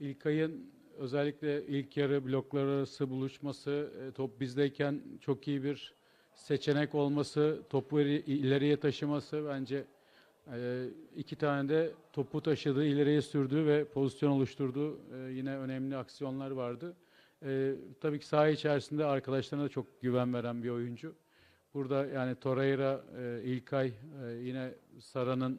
İlkay'ın özellikle ilk yarı bloklar arası buluşması, e, top bizdeyken çok iyi bir seçenek olması, topu ileriye taşıması bence e, iki tane de topu taşıdığı, ileriye sürdüğü ve pozisyon oluşturduğu e, yine önemli aksiyonlar vardı. Tabii ki saha içerisinde arkadaşlarına da çok güven veren bir oyuncu. Burada yani Torreira, İlkay, yine Sara'nın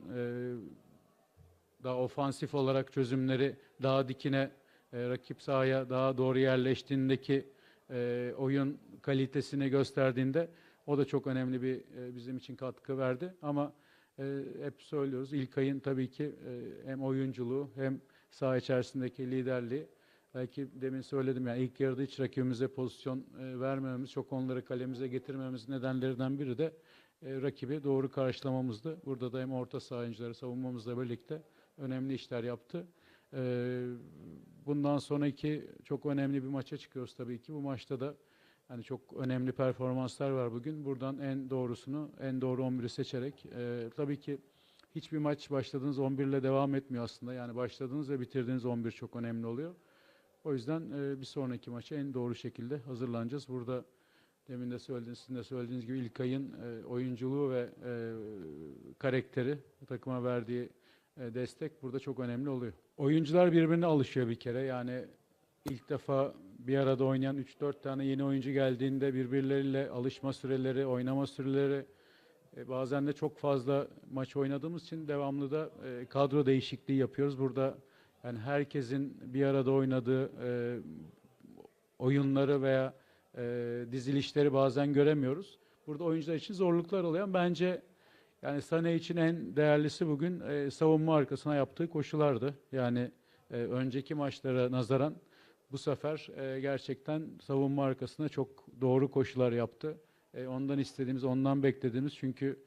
daha ofansif olarak çözümleri daha dikine e, rakip sahaya daha doğru yerleştiğindeki e, oyun kalitesini gösterdiğinde o da çok önemli bir e, bizim için katkı verdi. Ama e, hep söylüyoruz İlkay'ın tabii ki e, hem oyunculuğu hem saha içerisindeki liderliği belki demin söyledim yani ilk yarıda hiç rakibimize pozisyon e, vermememiz, çok onları kalemize getirmememiz nedenlerinden biri de e, rakibi doğru karşılamamızdı. Burada da hem orta saha savunmamızla birlikte önemli işler yaptı. Ee, bundan sonraki çok önemli bir maça çıkıyoruz tabii ki. Bu maçta da yani çok önemli performanslar var bugün. Buradan en doğrusunu, en doğru 11'i seçerek e, tabii ki hiçbir maç başladığınız 11 ile devam etmiyor aslında. Yani başladığınız ve bitirdiğiniz 11 çok önemli oluyor. O yüzden e, bir sonraki maça en doğru şekilde hazırlanacağız. Burada demin de söylediğiniz, sizin de söylediğiniz gibi İlkay'ın e, oyunculuğu ve e, karakteri takıma verdiği e, destek burada çok önemli oluyor. Oyuncular birbirine alışıyor bir kere. Yani ilk defa bir arada oynayan 3-4 tane yeni oyuncu geldiğinde birbirleriyle alışma süreleri, oynama süreleri e, bazen de çok fazla maç oynadığımız için devamlı da e, kadro değişikliği yapıyoruz. Burada yani herkesin bir arada oynadığı e, oyunları veya e, dizilişleri bazen göremiyoruz. Burada oyuncular için zorluklar oluyor. Bence yani Sané için en değerlisi bugün e, savunma arkasına yaptığı koşulardı. Yani e, önceki maçlara nazaran bu sefer e, gerçekten savunma arkasına çok doğru koşular yaptı. E, ondan istediğimiz, ondan beklediğimiz çünkü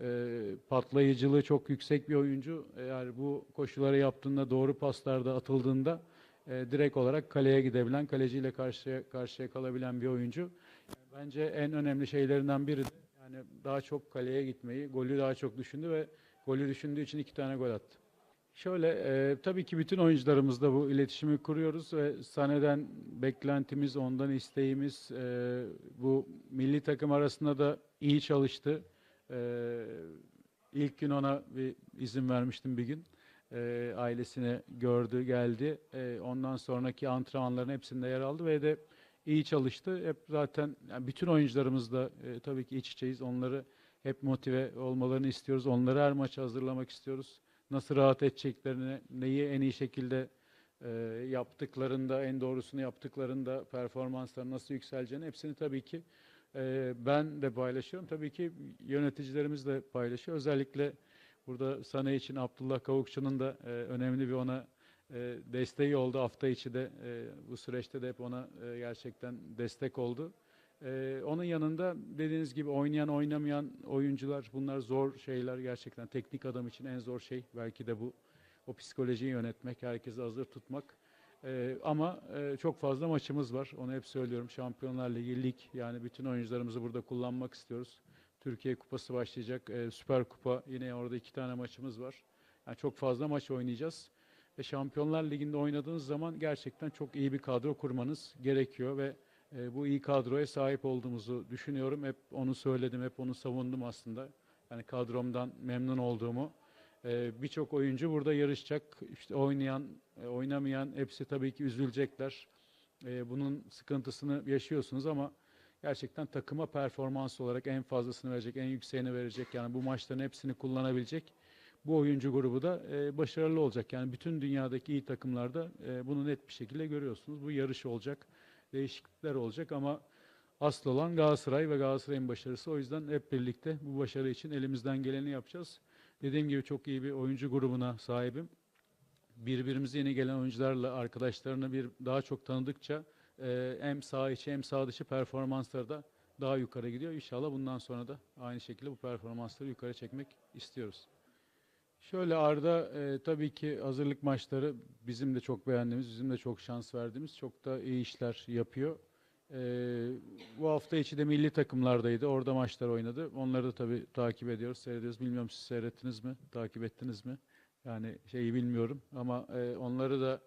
e, patlayıcılığı çok yüksek bir oyuncu. Eğer bu koşuları yaptığında, doğru paslarda atıldığında e, direkt olarak kaleye gidebilen, kaleciyle karşıya karşıya kalabilen bir oyuncu. Bence en önemli şeylerinden biri de yani daha çok kaleye gitmeyi, golü daha çok düşündü ve golü düşündüğü için iki tane gol attı. Şöyle, e, tabii ki bütün oyuncularımızla bu iletişimi kuruyoruz ve Sane'den beklentimiz, ondan isteğimiz e, bu milli takım arasında da iyi çalıştı. E, ilk gün ona bir izin vermiştim bir gün. E, ailesini gördü, geldi. E, ondan sonraki antrenmanların hepsinde yer aldı ve de iyi çalıştı. Hep zaten yani bütün oyuncularımız da e, tabii ki iç içeyiz. Onları hep motive olmalarını istiyoruz. Onları her maça hazırlamak istiyoruz. Nasıl rahat edeceklerini, neyi en iyi şekilde e, yaptıklarında, en doğrusunu yaptıklarında performansları nasıl yükseleceğini hepsini tabii ki e, ben de paylaşıyorum. Tabii ki yöneticilerimiz de paylaşıyor. Özellikle burada Sana için Abdullah Kavukçu'nun da e, önemli bir ona e, desteği oldu. Hafta içi de e, bu süreçte de hep ona e, gerçekten destek oldu. Onun yanında dediğiniz gibi oynayan oynamayan oyuncular bunlar zor şeyler gerçekten. Teknik adam için en zor şey belki de bu. O psikolojiyi yönetmek, herkesi hazır tutmak. E, ama e, çok fazla maçımız var. Onu hep söylüyorum. Şampiyonlar Ligi, lig yani bütün oyuncularımızı burada kullanmak istiyoruz. Türkiye Kupası başlayacak. E, Süper Kupa yine orada iki tane maçımız var. Yani çok fazla maç oynayacağız. Ve Şampiyonlar Ligi'nde oynadığınız zaman gerçekten çok iyi bir kadro kurmanız gerekiyor ve e, bu iyi kadroya sahip olduğumuzu düşünüyorum. Hep onu söyledim, hep onu savundum aslında. Yani kadromdan memnun olduğumu. E, Birçok oyuncu burada yarışacak. İşte oynayan, e, oynamayan hepsi tabii ki üzülecekler. E, bunun sıkıntısını yaşıyorsunuz ama gerçekten takıma performans olarak en fazlasını verecek, en yükseğini verecek. Yani bu maçların hepsini kullanabilecek bu oyuncu grubu da e, başarılı olacak. Yani bütün dünyadaki iyi takımlarda e, bunu net bir şekilde görüyorsunuz. Bu yarış olacak, değişiklikler olacak ama asıl olan Galatasaray ve Galatasaray'ın başarısı. O yüzden hep birlikte bu başarı için elimizden geleni yapacağız. Dediğim gibi çok iyi bir oyuncu grubuna sahibim. Birbirimize yeni gelen oyuncularla arkadaşlarını bir daha çok tanıdıkça e, hem sağ içi hem sağ dışı performansları da daha yukarı gidiyor. İnşallah bundan sonra da aynı şekilde bu performansları yukarı çekmek istiyoruz. Şöyle Arda e, tabii ki hazırlık maçları bizim de çok beğendiğimiz, bizim de çok şans verdiğimiz çok da iyi işler yapıyor. E, bu hafta içi de milli takımlardaydı. Orada maçlar oynadı. Onları da tabii takip ediyoruz, seyrediyoruz. Bilmiyorum siz seyrettiniz mi, takip ettiniz mi? Yani şeyi bilmiyorum ama e, onları da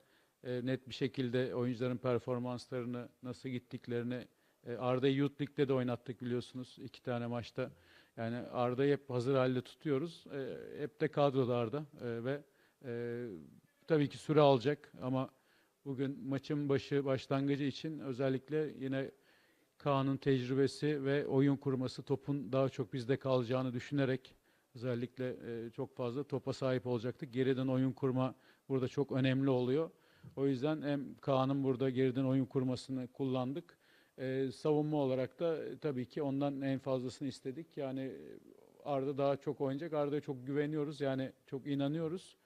e, net bir şekilde oyuncuların performanslarını nasıl gittiklerini e, Arda'yı Youth League'de de oynattık biliyorsunuz iki tane maçta. Yani Arda'yı hep hazır halde tutuyoruz. E, hep de kadroda Arda E, ve e, tabii ki süre alacak ama bugün maçın başı başlangıcı için özellikle yine Kaan'ın tecrübesi ve oyun kurması topun daha çok bizde kalacağını düşünerek özellikle e, çok fazla topa sahip olacaktık. Geriden oyun kurma burada çok önemli oluyor. O yüzden hem Kaan'ın burada geriden oyun kurmasını kullandık. E, savunma olarak da e, tabii ki ondan en fazlasını istedik. Yani e, Arda daha çok oynayacak. Arda'ya çok güveniyoruz. Yani çok inanıyoruz.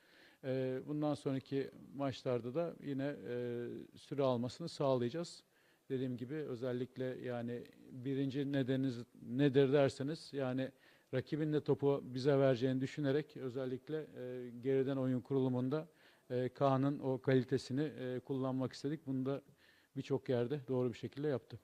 E, bundan sonraki maçlarda da yine e, süre almasını sağlayacağız. Dediğim gibi özellikle yani birinci nedeniniz nedir derseniz yani rakibin de topu bize vereceğini düşünerek özellikle e, geriden oyun kurulumunda e, Kaan'ın o kalitesini e, kullanmak istedik. Bunu da birçok yerde doğru bir şekilde yaptı.